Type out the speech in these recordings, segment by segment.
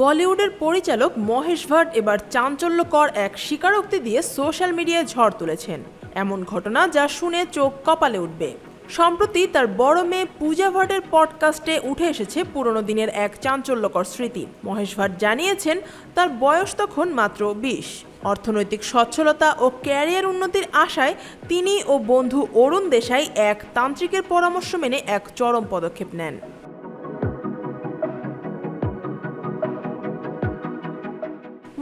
বলিউডের পরিচালক মহেশ ভাট এবার চাঞ্চল্যকর এক স্বীকারোক্তি দিয়ে সোশ্যাল মিডিয়ায় ঝড় তুলেছেন। এমন ঘটনা যা শুনে চোখ কপালে উঠবে। সম্প্রতি তার বড় মেয়ে পূজা ভাটের পডকাস্টে উঠে এসেছে পুরনো দিনের এক চাঞ্চল্যকর স্মৃতি। মহেশ ভাট জানিয়েছেন, তার বয়স তখন মাত্র বিশ। অর্থনৈতিক সচ্ছলতা ও ক্যারিয়ার উন্নতির আশায় তিনি ও বন্ধু অরুণ দেশাই এক তান্ত্রিকের পরামর্শ মেনে এক চরম পদক্ষেপ নেন।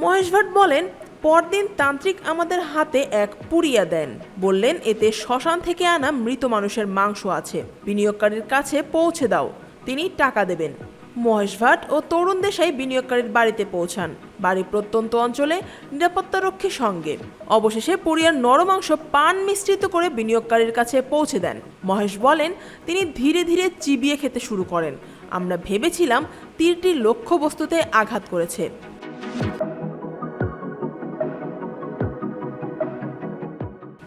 মহেশ ভাট বলেন, পরদিন তান্ত্রিক আমাদের হাতে এক পুড়িয়া দেন। বললেন, এতে শ্মশান থেকে আনা মৃত মানুষের মাংস আছে। বিনিয়োগকারীর কাছে পৌঁছে দাও। তিনি টাকা দেবেন। মহেশ ভাট ও তরুণ দেশাই বিনিয়োগকারীর বাড়িতে পৌঁছান। বাড়ি প্রত্যন্ত অঞ্চলে নিরাপত্তারক্ষীর সঙ্গে। অবশেষে পুরিয়ার নরমাংস পান মিশ্রিত করে বিনিয়োগকারীর কাছে পৌঁছে দেন। মহেশ বলেন, তিনি ধীরে ধীরে চিবিয়ে খেতে শুরু করেন। আমরা ভেবেছিলাম তীরটি লক্ষ্যবস্তুতে আঘাত করেছে।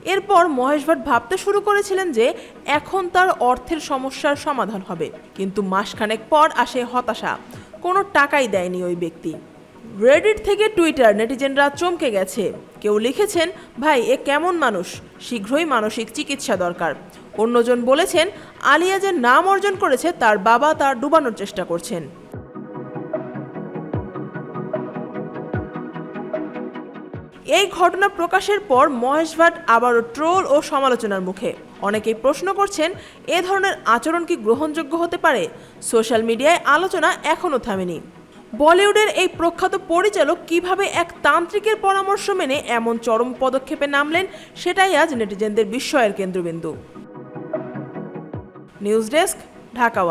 এরপর মহেশ ভাট ভাবতে শুরু করেছিলেন যে এখন তার অর্থের সমস্যার সমাধান হবে। কিন্তু মাসখানেক পর আসে হতাশা। কোনো টাকাই দেয়নি ওই ব্যক্তি। রেডিট থেকে টুইটার নেটিজেনরা চমকে গেছে। কেউ লিখেছেন, ভাই, এ কেমন মানুষ? শীঘ্রই মানসিক চিকিৎসা দরকার। অন্যজন বলেছেন, আলিয়া যে নাম অর্জন করেছে, তার বাবা তার ডুবানোর চেষ্টা করছেন। এই ঘটনা প্রকাশের পর মহেশ ভাট আবারও ট্রোল ও সমালোচনার মুখে। অনেকেই প্রশ্ন করছেন, এ ধরনের আচরণ কি গ্রহণযোগ্য হতে পারে? সোশ্যাল মিডিয়ায় আলোচনা এখনও থামেনি। বলিউডের এই প্রখ্যাত পরিচালক কীভাবে এক তান্ত্রিকের পরামর্শ মেনে এমন চরম পদক্ষেপে নামলেন, সেটাই আজ নেটিজেনদের বিস্ময়ের কেন্দ্রবিন্দু। News desk, Dhaka